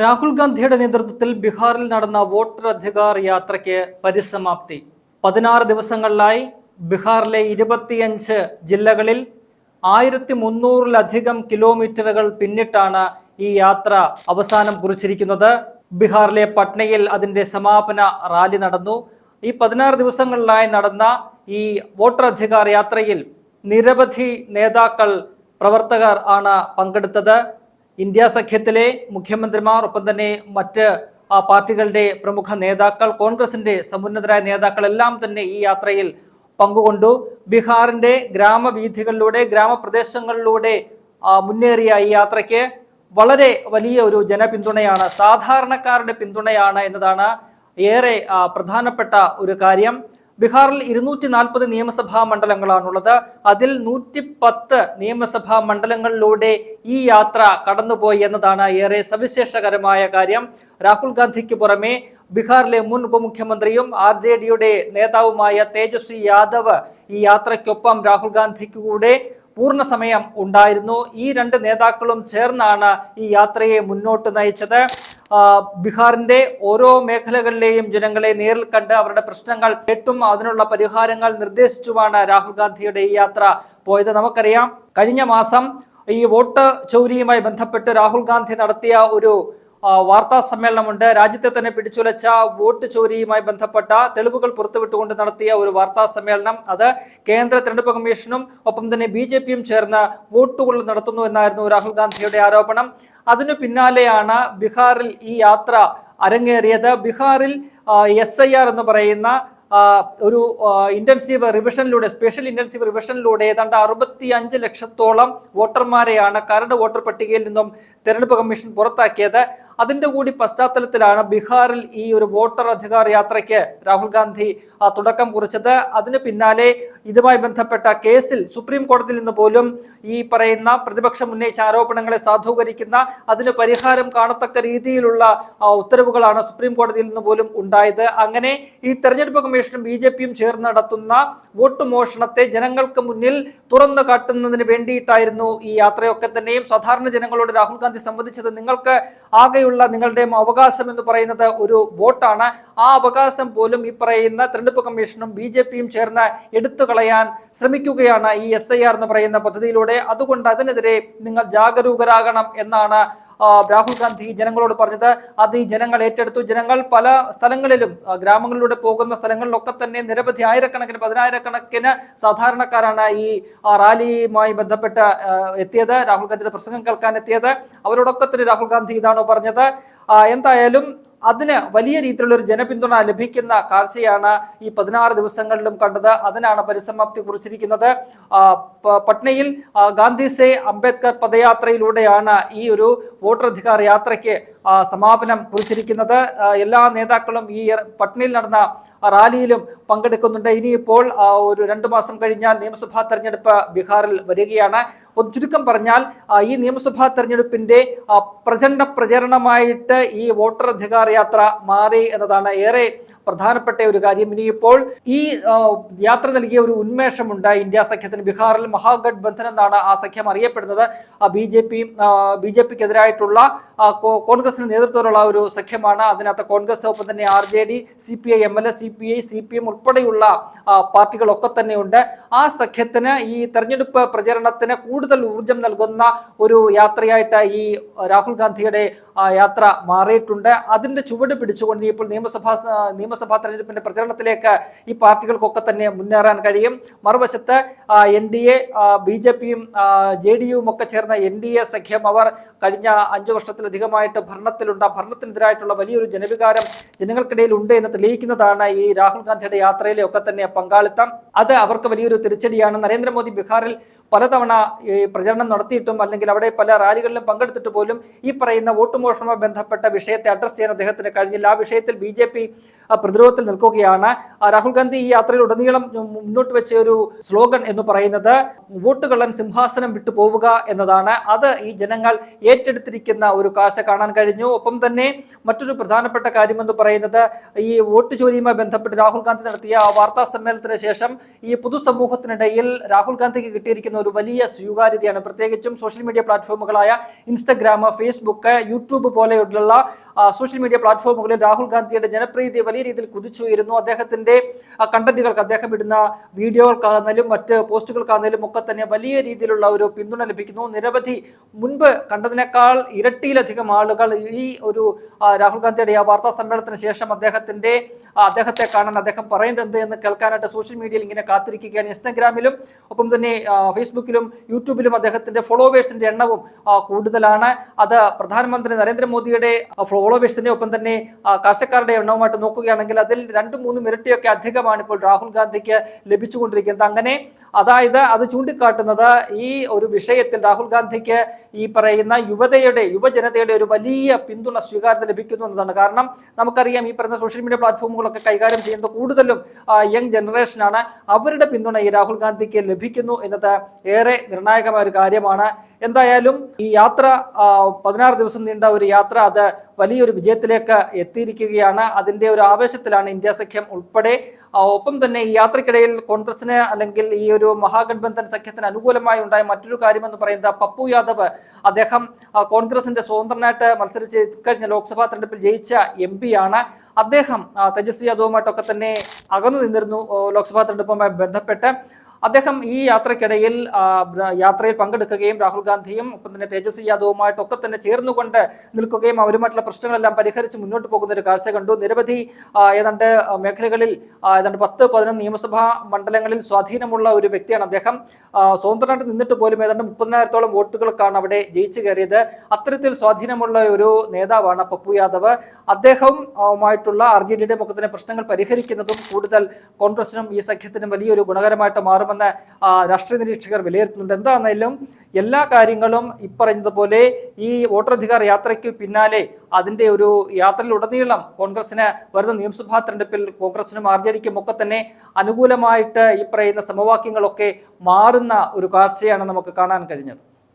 രാഹുൽ ഗാന്ധിയുടെ നേതൃത്വത്തിൽ ബീഹാറിൽ നടന്ന വോട്ടർ അധികാർ യാത്രയ്ക്ക് പരിസമാപ്തി. പതിനാറ് ദിവസങ്ങളിലായി ബീഹാറിലെ ഇരുപത്തിയഞ്ച് ജില്ലകളിൽ ആയിരത്തി മുന്നൂറിലധികം കിലോമീറ്ററുകൾ പിന്നിട്ടാണ് ഈ യാത്ര അവസാനം കുറിച്ചിരിക്കുന്നത്. ബീഹാറിലെ പട്നയിൽ അതിന്റെ സമാപന റാലി നടന്നു. ഈ പതിനാറ് ദിവസങ്ങളിലായി നടന്ന ഈ വോട്ടർ അധികാർ യാത്രയിൽ നിരവധി നേതാക്കൾ പ്രവർത്തകർ ആണ് പങ്കെടുത്തത്. ഇന്ത്യ സഖ്യത്തിലെ മുഖ്യമന്ത്രിമാർ ഒപ്പം തന്നെ മറ്റ് പാർട്ടികളുടെ പ്രമുഖ നേതാക്കൾ കോൺഗ്രസിന്റെ സമുന്നതരായ നേതാക്കൾ എല്ലാം തന്നെ ഈ യാത്രയിൽ പങ്കുകൊണ്ടു. ബീഹാറിന്റെ ഗ്രാമവീഥികളിലൂടെ ഗ്രാമപ്രദേശങ്ങളിലൂടെ മുന്നേറിയ ഈ യാത്രയ്ക്ക് വളരെ വലിയ ഒരു ജനപിന്തുണയാണ് സാധാരണക്കാരുടെ പിന്തുണയാണ് എന്നതാണ് ഏറെ പ്രധാനപ്പെട്ട ഒരു കാര്യം. ബീഹാറിൽ ഇരുന്നൂറ്റി നാൽപ്പത് നിയമസഭാ മണ്ഡലങ്ങളാണുള്ളത്. അതിൽ നൂറ്റി പത്ത് നിയമസഭാ മണ്ഡലങ്ങളിലൂടെ ഈ യാത്ര കടന്നുപോയി എന്നതാണ് ഏറെ സവിശേഷകരമായ കാര്യം. രാഹുൽ ഗാന്ധിക്ക് പുറമെ ബീഹാറിലെ മുൻ ഉപമുഖ്യമന്ത്രിയും ആർ ജെ ഡിയുടെ നേതാവുമായ തേജസ്വി യാദവ് ഈ യാത്രയ്ക്കൊപ്പം രാഹുൽ ഗാന്ധിക്ക് കൂടെ പൂർണ സമയം ഉണ്ടായിരുന്നു. ഈ രണ്ട് നേതാക്കളും ചേർന്നാണ് ഈ യാത്രയെ മുന്നോട്ട് നയിച്ചത്. ബീഹാറിന്റെ ഓരോ മേഖലകളിലെയും ജനങ്ങളെ നേരിൽ കണ്ട് അവരുടെ പ്രശ്നങ്ങൾ കേട്ടും അതിനുള്ള പരിഹാരങ്ങൾ നിർദ്ദേശിച്ചുമാണ് രാഹുൽ ഗാന്ധിയുടെ ഈ യാത്ര പോയത്. നമുക്കറിയാം കഴിഞ്ഞ മാസം ഈ വോട്ട് ചൗരിയുമായി ബന്ധപ്പെട്ട് രാഹുൽ ഗാന്ധി നടത്തിയ ഒരു വാർത്താ സമ്മേളനമുണ്ട്. രാജ്യത്തെ തന്നെ പിടിച്ചുലച്ച വോട്ട് ചോരിയുമായി ബന്ധപ്പെട്ട തെളിവുകൾ പുറത്തുവിട്ടുകൊണ്ട് നടത്തിയ ഒരു വാർത്താ സമ്മേളനം. അത് കേന്ദ്ര തെരഞ്ഞെടുപ്പ് കമ്മീഷനും ഒപ്പം തന്നെ ബി ജെ പിയും ചേർന്ന് വോട്ടുകൾ നടത്തുന്നു എന്നായിരുന്നു രാഹുൽ ഗാന്ധിയുടെ ആരോപണം. അതിനു പിന്നാലെയാണ് ബീഹാറിൽ ഈ യാത്ര അരങ്ങേറിയത്. ബീഹാറിൽ എസ് ഐ ആർ എന്ന് പറയുന്ന ഒരു ഇന്റൻസീവ് റിവിഷനിലൂടെ സ്പെഷ്യൽ ഇന്റൻസീവ് റിവിഷനിലൂടെ ഏതാണ്ട് അറുപത്തി അഞ്ച് ലക്ഷത്തോളം വോട്ടർമാരെയാണ് കരട് വോട്ടർ പട്ടികയിൽ നിന്നും തെരഞ്ഞെടുപ്പ് കമ്മീഷൻ പുറത്താക്കിയത്. അതിന്റെ കൂടി പശ്ചാത്തലത്തിലാണ് ബീഹാറിൽ ഈ ഒരു വോട്ടർ അധികാർ യാത്രയ്ക്ക് രാഹുൽ ഗാന്ധി തുടക്കം കുറിച്ചത്. അതിന് പിന്നാലെ ഇതുമായി ബന്ധപ്പെട്ട കേസിൽ സുപ്രീം കോടതിയിൽ നിന്ന് പോലും ഈ പറയുന്ന പ്രതിപക്ഷം ഉന്നയിച്ച ആരോപണങ്ങളെ സാധൂകരിക്കുന്ന അതിന് പരിഹാരം കാണത്തക്ക രീതിയിലുള്ള ഉത്തരവുകളാണ് സുപ്രീം കോടതിയിൽ നിന്ന് പോലും ഉണ്ടായത്. അങ്ങനെ ഈ തെരഞ്ഞെടുപ്പ് കമ്മീഷനും ബി ജെ പിയും ചേർന്ന് നടത്തുന്ന വോട്ട് മോഷണത്തെ ജനങ്ങൾക്ക് മുന്നിൽ തുറന്നു കാട്ടുന്നതിന് വേണ്ടിയിട്ടായിരുന്നു ഈ യാത്രയൊക്കെ തന്നെയും സാധാരണ ജനങ്ങളോട് രാഹുൽ ഗാന്ധി സംബന്ധിച്ചത് നിങ്ങൾക്ക് ആകെയുള്ള നിങ്ങളുടെ അവകാശം എന്ന് പറയുന്നത് ഒരു വോട്ടാണ്. ആ അവകാശം പോലും ഈ പറയുന്ന തെരഞ്ഞെടുപ്പ് കമ്മീഷനും ബി ജെ പിയും ചേർന്ന് എടുത്തു കളയാൻ ശ്രമിക്കുകയാണ് ഈ എസ് എന്ന് പറയുന്ന പദ്ധതിയിലൂടെ. അതുകൊണ്ട് അതിനെതിരെ നിങ്ങൾ ജാഗരൂകരാകണം എന്നാണ് രാഹുൽ ഗാന്ധി ജനങ്ങളോട് പറഞ്ഞത് അത് ഈ ജനങ്ങൾ ഏറ്റെടുത്തു. ജനങ്ങൾ പല സ്ഥലങ്ങളിലും ഗ്രാമങ്ങളിലൂടെ പോകുന്ന സ്ഥലങ്ങളിലൊക്കെ തന്നെ നിരവധി ആയിരക്കണക്കിന് പതിനായിരക്കണക്കിന് സാധാരണക്കാരാണ് ഈ റാലിയുമായി ബന്ധപ്പെട്ട് എത്തിയത്. രാഹുൽ ഗാന്ധിയുടെ പ്രസംഗം കേൾക്കാൻ എത്തിയത് അവരോടൊക്കെ തന്നെ രാഹുൽ ഗാന്ധി ഇതാണോ പറഞ്ഞത്. എന്തായാലും അതിന് വലിയ രീതിയിലുള്ള ഒരു ജനപിന്തുണ ലഭിക്കുന്ന കാഴ്ചയാണ് ഈ പതിനാറ് ദിവസങ്ങളിലും കണ്ടത്. അതിനാണ് പരിസമാപ്തി കുറിച്ചിരിക്കുന്നത്. പട്നയിൽ ഗാന്ധി സേ അംബേദ്കർ പദയാത്രയിലൂടെയാണ് ഈ ഒരു വോട്ടറധികാർ യാത്രയ്ക്ക് സമാപനം കുറിച്ചിരിക്കുന്നത്. എല്ലാ നേതാക്കളും ഈ പട്നയിൽ നടന്ന റാലിയിലും പങ്കെടുക്കുന്നുണ്ട്. ഇനിയിപ്പോൾ ഒരു രണ്ടു മാസം കഴിഞ്ഞാൽ നിയമസഭാ തെരഞ്ഞെടുപ്പ് ബീഹാറിൽ വരികയാണ്. ഒന്ന് ചുരുക്കം പറഞ്ഞാൽ ഈ നിയമസഭാ തെരഞ്ഞെടുപ്പിന്റെ പ്രചണ്ഡ പ്രചരണമായിട്ട് ഈ വോട്ടർ അധികാർ യാത്ര മാറി എന്നതാണ് ഏറെ പ്രധാനപ്പെട്ട ഒരു കാര്യം. ഇനിയിപ്പോൾ ഈ യാത്ര നൽകിയ ഒരു ഉന്മേഷമുണ്ട്. ഇന്ത്യ സഖ്യത്തിന് ബീഹാറിൽ മഹാഗഡ് ബന്ധൻ എന്നാണ് ആ സഖ്യം അറിയപ്പെടുന്നത്. B J P B J പിക്ക് എതിരായിട്ടുള്ള കോൺഗ്രസിന് നേതൃത്വത്തിലുള്ള ഒരു സഖ്യമാണ്. അതിനകത്ത് കോൺഗ്രസ് ഒപ്പം തന്നെ R J D C P I M L A C P I C P M ഉൾപ്പെടെയുള്ള പാർട്ടികളൊക്കെ തന്നെയുണ്ട്. ആ സഖ്യത്തിന് ഈ തെരഞ്ഞെടുപ്പ് പ്രചരണത്തിന് കൂടുതൽ ഊർജം നൽകുന്ന ഒരു യാത്രയായിട്ട് ഈ രാഹുൽ ഗാന്ധിയുടെ യാത്ര മാറിയിട്ടുണ്ട്. അതിന്റെ ചുവട് പിടിച്ചുകൊണ്ട് ഇപ്പോൾ നിയമസഭാ സ- നിയമസഭാ തെരഞ്ഞെടുപ്പിന്റെ പ്രചരണത്തിലേക്ക് ഈ പാർട്ടികൾക്കൊക്കെ തന്നെ മുന്നേറാൻ കഴിയും. മറുവശത്ത് N D A B J പിയും ജെ ഡി യുവും ഒക്കെ ചേർന്ന എൻ ഡി എ സഖ്യം അവർ കഴിഞ്ഞ അഞ്ചു വർഷത്തിലധികമായിട്ട് ഭരണത്തിലുണ്ട്. ആ ഭരണത്തിനെതിരായിട്ടുള്ള വലിയൊരു ജനവികാരം ജനങ്ങൾക്കിടയിൽ ഉണ്ട് എന്ന് തെളിയിക്കുന്നതാണ് ഈ രാഹുൽ ഗാന്ധിയുടെ യാത്രയിലെ ഒക്കെ തന്നെ പങ്കാളിത്തം. അത് അവർക്ക് വലിയൊരു തിരിച്ചടിയാണ്. നരേന്ദ്രമോദി ബീഹാറിൽ പലതവണ ഈ പ്രചരണം നടത്തിയിട്ടും അല്ലെങ്കിൽ അവിടെ പല റാലികളിലും പങ്കെടുത്തിട്ട് പോലും ഈ പറയുന്ന വോട്ട് മോഷണവുമായി ബന്ധപ്പെട്ട വിഷയത്തെ അഡ്രസ്സ് ചെയ്യാൻ അദ്ദേഹത്തിന് കഴിഞ്ഞില്ല. ആ വിഷയത്തിൽ ബി ജെ പി പ്രതിരോധത്തിൽ നിൽക്കുകയാണ്. രാഹുൽ ഗാന്ധി ഈ യാത്രയിൽ ഉടനീളം മുന്നോട്ട് വെച്ച ഒരു സ്ലോഗൻ എന്ന് പറയുന്നത് വോട്ടുകള്ളൻ സിംഹാസനം വിട്ടു പോവുക എന്നതാണ്. അത് ഈ ജനങ്ങൾ ഏറ്റെടുത്തിരിക്കുന്ന ഒരു കാഴ്ച കാണാൻ കഴിഞ്ഞു. ഒപ്പം തന്നെ മറ്റൊരു പ്രധാനപ്പെട്ട കാര്യം എന്ന് പറയുന്നത് ഈ വോട്ട് ചോരിയുമായി ബന്ധപ്പെട്ട് രാഹുൽ ഗാന്ധി നടത്തിയ വാർത്താ സമ്മേളനത്തിന് ശേഷം ഈ പൊതുസമൂഹത്തിനിടയിൽ രാഹുൽ ഗാന്ധിക്ക് കിട്ടിയിരിക്കുന്ന ഒരു വലിയ സ്വീകാര്യതയാണ്. പ്രത്യേകിച്ചും സോഷ്യൽ മീഡിയ പ്ലാറ്റ്ഫോമുകളായ ഇൻസ്റ്റഗ്രാം ഫേസ്ബുക്ക് യൂട്യൂബ് പോലെയുള്ള സോഷ്യൽ മീഡിയ പ്ലാറ്റ്ഫോമുകളിൽ രാഹുൽ ഗാന്ധിയുടെ ജനപ്രീതി വലിയ രീതിയിൽ കുതിച്ചുയരുന്നു. അദ്ദേഹത്തിന്റെ കണ്ടന്റുകൾക്ക് അദ്ദേഹം ഇടുന്ന വീഡിയോകൾക്കാണെങ്കിലും മറ്റ് പോസ്റ്റുകൾക്കാണെങ്കിലും ഒക്കെ തന്നെ വലിയ രീതിയിലുള്ള ഒരു പിന്തുണ ലഭിക്കുന്നു. നിരവധി മുൻപ് കണ്ടതിനേക്കാൾ ഇരട്ടിയിലധികം ആളുകൾ ഈ ഒരു രാഹുൽ ഗാന്ധിയുടെ ആ വാർത്താ സമ്മേളനത്തിന് ശേഷം അദ്ദേഹത്തിന്റെ അദ്ദേഹത്തെ കാണാൻ അദ്ദേഹം പറയുന്നത് എന്ത് എന്ന് കേൾക്കാനായിട്ട് സോഷ്യൽ മീഡിയയിൽ ഇങ്ങനെ കാത്തിരിക്കുകയാണ്. ഇൻസ്റ്റാഗ്രാമിലും ഒപ്പം തന്നെ ഫേസ്ബുക്കിലും യൂട്യൂബിലും അദ്ദേഹത്തിന്റെ ഫോളോവേഴ്സിന്റെ എണ്ണവും കൂടുതലാണ്. അത് പ്രധാനമന്ത്രി നരേന്ദ്രമോദിയുടെ ഫോളോവേഴ്സിന്റെ ഒപ്പം തന്നെ കർഷക്കാരുടെ എണ്ണവുമായിട്ട് നോക്കുകയാണെങ്കിൽ അതിൽ രണ്ടും മൂന്നും ഇരട്ടിയൊക്കെ അധികമാണ് ഇപ്പോൾ രാഹുൽ ഗാന്ധിക്ക് ലഭിച്ചുകൊണ്ടിരിക്കുന്നത്. അങ്ങനെ അതായത് അത് ചൂണ്ടിക്കാട്ടുന്നത് ഈ ഒരു വിഷയത്തിൽ രാഹുൽ ഗാന്ധിക്ക് ഈ പറയുന്ന യുവതയുടെ യുവജനതയുടെ ഒരു വലിയ പിന്തുണ സ്വീകാര്യത ലഭിക്കുന്നു എന്നതാണ്. കാരണം നമുക്കറിയാം ഈ പറയുന്ന സോഷ്യൽ മീഡിയ പ്ലാറ്റ്ഫോമുകളൊക്കെ കൈകാര്യം ചെയ്യുന്നത് കൂടുതലും യങ് ജനറേഷനാണ്. അവരുടെ പിന്തുണ ഈ രാഹുൽ ഗാന്ധിക്ക് ലഭിക്കുന്നു എന്നത് ഏറെ നിർണായകമായ ഒരു കാര്യമാണ്. എന്തായാലും ഈ യാത്ര പതിനാറ് ദിവസം നീണ്ട ഒരു യാത്ര അത് വലിയൊരു വിജയത്തിലേക്ക് എത്തിയിരിക്കുകയാണ്. അതിന്റെ ഒരു ആവേശത്തിലാണ് ഇന്ത്യ സഖ്യം ഉൾപ്പെടെ. ഒപ്പം തന്നെ ഈ യാത്രക്കിടയിൽ കോൺഗ്രസിന് അല്ലെങ്കിൽ ഈ ഒരു മഹാഗഠബന്ധൻ സഖ്യത്തിന് അനുകൂലമായി ഉണ്ടായ മറ്റൊരു കാര്യമെന്ന് പറയുന്നത് പപ്പു യാദവ്. അദ്ദേഹം കോൺഗ്രസിന്റെ സ്വതന്ത്രനായിട്ട് മത്സരിച്ച് കഴിഞ്ഞ ലോക്സഭാ തെരഞ്ഞെടുപ്പിൽ ജയിച്ച എം ആണ് അദ്ദേഹം തേജസ്വി യാദവുമായിട്ടൊക്കെ തന്നെ അകന്നു നിന്നിരുന്നു ലോക്സഭാ തെരഞ്ഞെടുപ്പുമായി ബന്ധപ്പെട്ട്. അദ്ദേഹം ഈ യാത്രക്കിടയിൽ യാത്രയിൽ പങ്കെടുക്കുകയും രാഹുൽ ഗാന്ധിയും ഒപ്പം തന്നെ തേജസ്വി യാദവുമായിട്ടൊക്കെ തന്നെ ചേർന്നുകൊണ്ട് നിൽക്കുകയും അവരുമായിട്ടുള്ള പ്രശ്നങ്ങളെല്ലാം പരിഹരിച്ച് മുന്നോട്ട് പോകുന്ന ഒരു കാഴ്ച കണ്ടു. നിരവധി ഏതാണ്ട് മേഖലകളിൽ ഏതാണ്ട് പത്ത് പതിനൊന്ന് നിയമസഭാ മണ്ഡലങ്ങളിൽ സ്വാധീനമുള്ള ഒരു വ്യക്തിയാണ് അദ്ദേഹം. സ്വതന്ത്രനായിട്ട് നിന്നിട്ട് പോലും ഏതാണ്ട് മുപ്പതിനായിരത്തോളം വോട്ടുകൾക്കാണ് അവിടെ ജയിച്ചു കയറിയത്. അത്തരത്തിൽ സ്വാധീനമുള്ള ഒരു നേതാവാണ് പപ്പു യാദവ്. അദ്ദേഹവുമായിട്ടുള്ള ആർ ജെ ഡിയുടെ പ്രശ്നങ്ങൾ പരിഹരിക്കുന്നതും കൂടുതൽ കോൺഗ്രസിനും ഈ സഖ്യത്തിനും വലിയൊരു ഗുണകരമായിട്ട് മാറുമെന്ന് ആ, രാഷ്ട്രീയ നിരീക്ഷകർ വിലയിരുത്തുന്നുണ്ട്. എന്താണെങ്കിലും എല്ലാ കാര്യങ്ങളും ഇപ്പറഞ്ഞതുപോലെ ഈ വോട്ടറധികാർ യാത്രയ്ക്ക് പിന്നാലെ അതിന്റെ ഒരു യാത്രയിലുടനീളം കോൺഗ്രസിന് വരുന്ന നിയമസഭാ തെരഞ്ഞെടുപ്പിൽ കോൺഗ്രസിനും ആർ ജെ ഡിക്കും ഒക്കെ തന്നെ അനുകൂലമായിട്ട് ഈ പറയുന്ന സമവാക്യങ്ങളൊക്കെ മാറുന്ന ഒരു കാഴ്ചയാണ് നമുക്ക് കാണാൻ കഴിഞ്ഞത്.